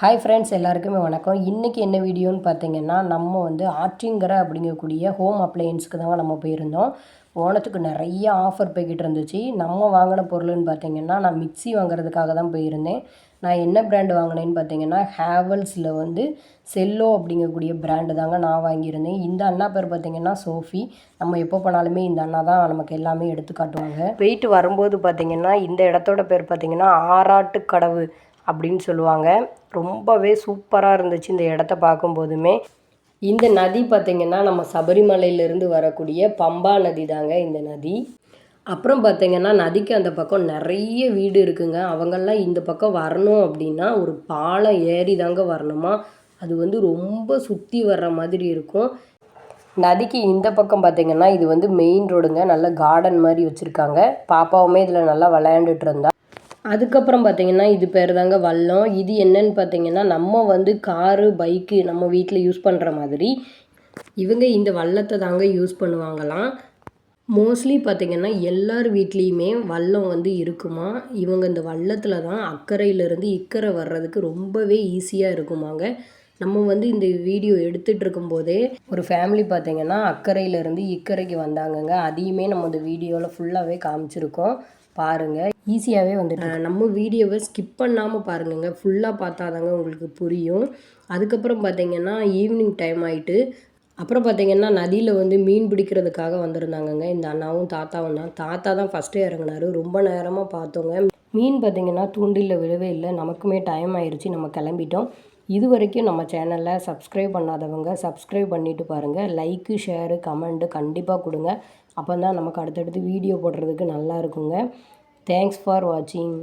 Hi friends எல்லாருக்குமே வணக்கம். இன்றைக்கி என்ன வீடியோன்னு பார்த்தீங்கன்னா நம்ம வந்து ஆற்றிங்கரை அப்படிங்கக்கூடிய ஹோம் அப்ளையன்ஸுக்கு தாங்க நம்ம போயிருந்தோம். ஓணத்துக்கு நிறைய ஆஃபர் போய்கிட்டு இருந்துச்சு. நம்ம வாங்கின பொருள்னு பார்த்தீங்கன்னா நான் மிக்ஸி வாங்குறதுக்காக தான் போயிருந்தேன். நான் என்ன பிராண்டு வாங்கினேன்னு பார்த்தீங்கன்னா ஹேவல்ஸில் வந்து செல்லோ அப்படிங்கக்கூடிய பிராண்டு தாங்க நான் வாங்கியிருந்தேன். இந்த அண்ணா பேர் பார்த்தீங்கன்னா சோஃபி நம்ம எப்போ போனாலுமே இந்த அண்ணா தான் நமக்கு எல்லாமே எடுத்து காட்டுவாங்க. போயிட்டு வரும்போது பார்த்தீங்கன்னா இந்த இடத்தோட பேர் பார்த்தீங்கன்னா ஆராட்டு கடவு. அப்படின்னு சொல்லுவாங்க. ரொம்பவே சூப்பராக இருந்துச்சு இந்த இடத்த பார்க்கும்போதுமே. இந்த நதி பார்த்திங்கன்னா நம்ம சபரிமலையிலேருந்து வரக்கூடிய பம்பா நதி தாங்க இந்த நதி. அப்புறம் பார்த்திங்கன்னா நதிக்கு அந்த பக்கம் நிறைய வீடு இருக்குங்க. அவங்கெல்லாம் இந்த பக்கம் வரணும் அப்படின்னா ஒரு பாலம் ஏறி தாங்க வரணுமா? அது வந்து ரொம்ப சுற்றி வர்ற மாதிரி இருக்கும். நதிக்கு இந்த பக்கம் பார்த்திங்கன்னா இது வந்து மெயின் ரோடுங்க நல்ல கார்டன் மாதிரி வச்சுருக்காங்க. பாப்பாவுமே இதில் நல்லா விளையாண்டுட்டு இருந்தா. அதுக்கப்புறம் பார்த்திங்கன்னா இது பேர் தாங்க வல்லம் இது என்னன்னு பார்த்தீங்கன்னா நம்ம வந்து காரு பைக்கு நம்ம வீட்டில் யூஸ் பண்ணுற மாதிரி இவங்க இந்த வல்லத்தை தாங்க யூஸ் பண்ணுவாங்களாம். மோஸ்ட்லி பார்த்திங்கன்னா எல்லார் வீட்லேயுமே வல்லம் வந்து இருக்குமா? இவங்க இந்த வல்லத்தில் தான் அக்கறையிலேருந்து இக்கரை வர்றதுக்கு ரொம்பவே ஈஸியாக இருக்குமாங்க. நம்ம வந்து இந்த வீடியோ எடுத்துகிட்டு இருக்கும்போதே ஒரு ஃபேமிலி பார்த்திங்கன்னா அக்கறையிலேருந்து இக்கரைக்கு வந்தாங்கங்க. அதையுமே நம்ம இந்த வீடியோவில் ஃபுல்லாகவே காமிச்சிருக்கோம். பாருங்கள் ஈஸியாகவே வந்துட்டு நம்ம வீடியோவை ஸ்கிப் பண்ணாமல் பாருங்கங்க. ஃபுல்லாக பார்த்தாதாங்க உங்களுக்கு புரியும். அதுக்கப்புறம் பார்த்தீங்கன்னா ஈவினிங் டைம் ஆகிட்டு அப்புறம் பார்த்தீங்கன்னா நதியில் வந்து மீன் பிடிக்கிறதுக்காக வந்திருந்தாங்கங்க. இந்த அண்ணாவும் தாத்தாவும் தான். தாத்தா தான் ஃபஸ்ட்டே இறங்கினார். ரொம்ப நேரமாக பார்த்தோங்க. மீன் பார்த்திங்கன்னா தூண்டிலில் விழவே இல்லை. நமக்குமே டைம் ஆயிடுச்சு நம்ம கிளம்பிட்டோம். இது வரைக்கும் நம்ம சேனலில் சப்ஸ்கிரைப் பண்ணாதவங்க சப்ஸ்கிரைப் பண்ணிவிட்டு பாருங்கள் லைக்கு ஷேரு கமெண்ட்டு கண்டிப்பாக கொடுங்க. அப்போ தான் நமக்கு அடுத்தடுத்து வீடியோ போடுறதுக்கு நல்லா இருக்குங்க. தேங்க்ஸ் ஃபார் வாட்சிங்